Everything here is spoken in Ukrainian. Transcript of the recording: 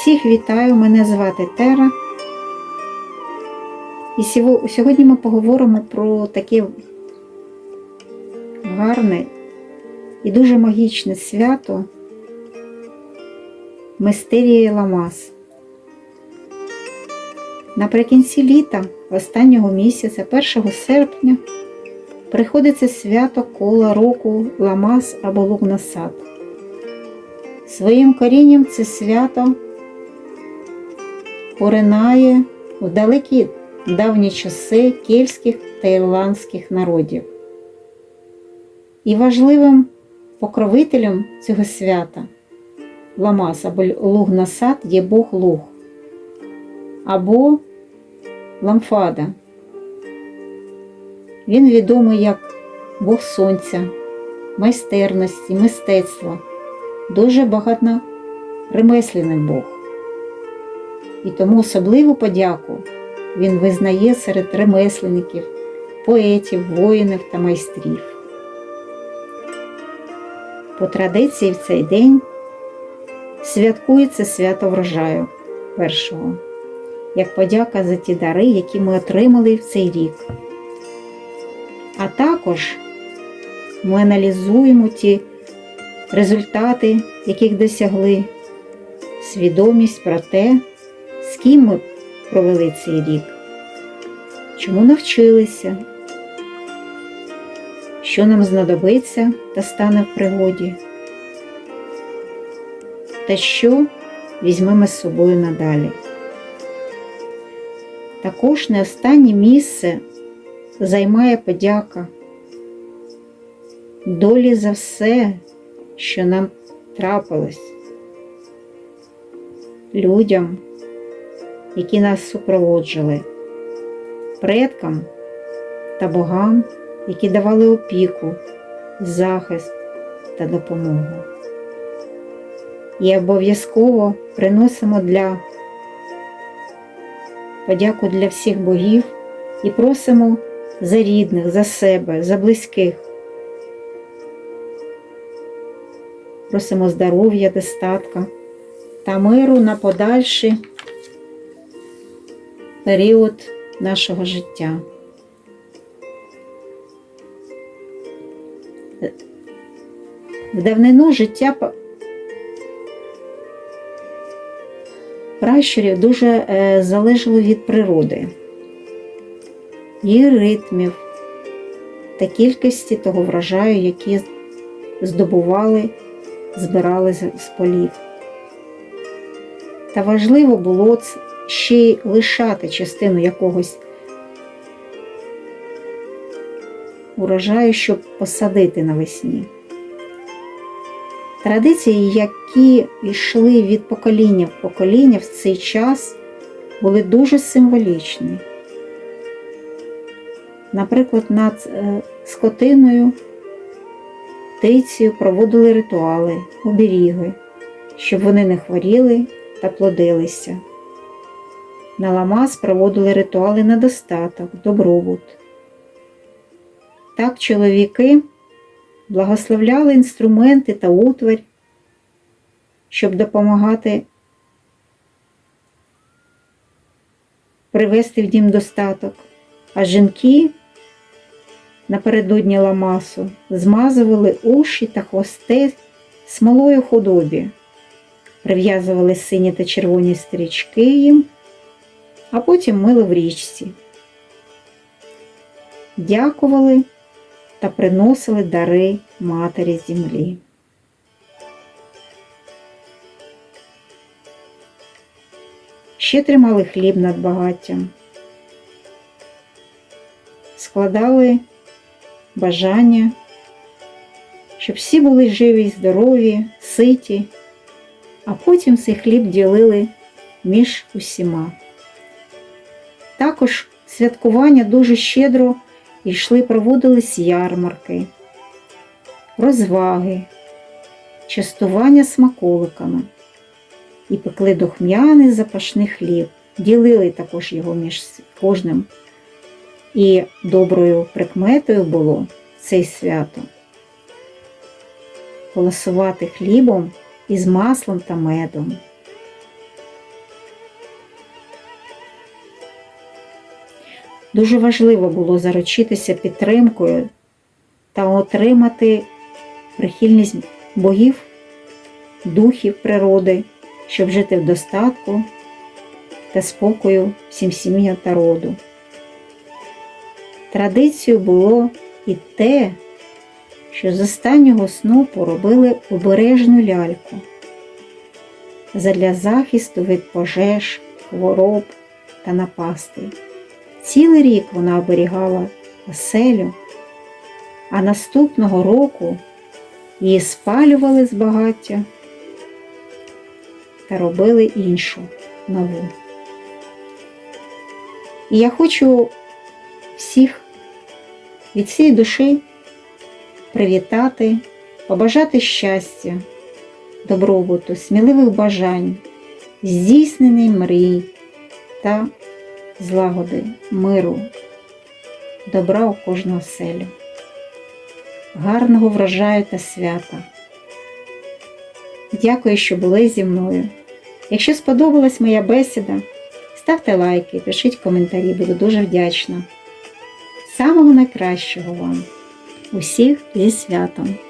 Всіх вітаю, мене звати Тера. І сьогодні ми поговоримо про таке гарне і дуже магічне свято Мистерії Ламас. Наприкінці літа, останнього місяця, 1 серпня, приходиться свято кола року Ламас або Лугнасад. Своїм корінням це свято поринає в далекі давні часи кельтських та ірландських народів. І важливим покровителем цього свята Ламас або Лугнасад є Бог Луг або Ламфада. Він відомий як Бог Сонця, майстерності, мистецтва, дуже багато ремеслений Бог. І тому особливу подяку він визнає серед ремесленників, поетів, воїнів та майстрів. По традиції в цей день святкується свято врожаю першого, як подяка за ті дари, які ми отримали в цей рік. А також ми аналізуємо ті результати, яких досягли, свідомість про те, з ким ми провели цей рік, чому навчилися, що нам знадобиться та стане в пригоді, та що візьмемо з собою надалі. Також не останнє місце займає подяка. Долі за все, що нам трапилось, людям, які нас супроводжували, предкам та богам, які давали опіку, захист та допомогу. І обов'язково приносимо для подяку для всіх богів і просимо за рідних, за себе, за близьких. Просимо здоров'я, достатка та миру на подальший період нашого життя. В давнину життя пращурів дуже е, залежало від природи, її ритмів та кількості того врожаю, які здобували, збирали з полів. Та важливо було ще й лишати частину якогось урожаю, щоб посадити навесні. Традиції, які йшли від покоління в покоління в цей час, були дуже символічні. Наприклад, над е, скотиною, птицею проводили ритуали, оберіги, щоб вони не хворіли та плодилися. На ламас проводили ритуали на достаток, добробут. Так чоловіки благословляли інструменти та утварь, щоб допомагати привести в дім достаток, а жінки напередодні ламасу змазували уші та хвости смолою худобі, прив'язували сині та червоні стрічки їм, а потім мили в річці. Дякували та приносили дари матері землі. Ще тримали хліб над багаттям, складали бажання, щоб всі були живі здорові, ситі, а потім цей хліб ділили між усіма. Також святкування дуже щедро йшли, проводились ярмарки, розваги, частування смаколиками і пекли духмяний запашний хліб, ділили також його між кожним. І доброю прикметою було це свято полосувати хлібом із маслом та медом. Дуже важливо було заручитися підтримкою та отримати прихильність богів, духів природи, щоб жити в достатку та спокою всім сім'ям та роду. Традицією було і те, що з останнього сну поробили обережну ляльку задля захисту від пожеж, хвороб та напастей. Цілий рік вона оберігала оселю, а наступного року її спалювали з багаття та робили іншу нову. І я хочу всіх від всієї душі привітати, побажати щастя, добробуту, сміливих бажань, здійснений мрій та злагоди, миру, добра у кожну оселю, гарного врожаю та свята. Дякую, що були зі мною. Якщо сподобалась моя бесіда, ставте лайки, пишіть коментарі, буду дуже вдячна. Самого найкращого вам! Усіх зі святом!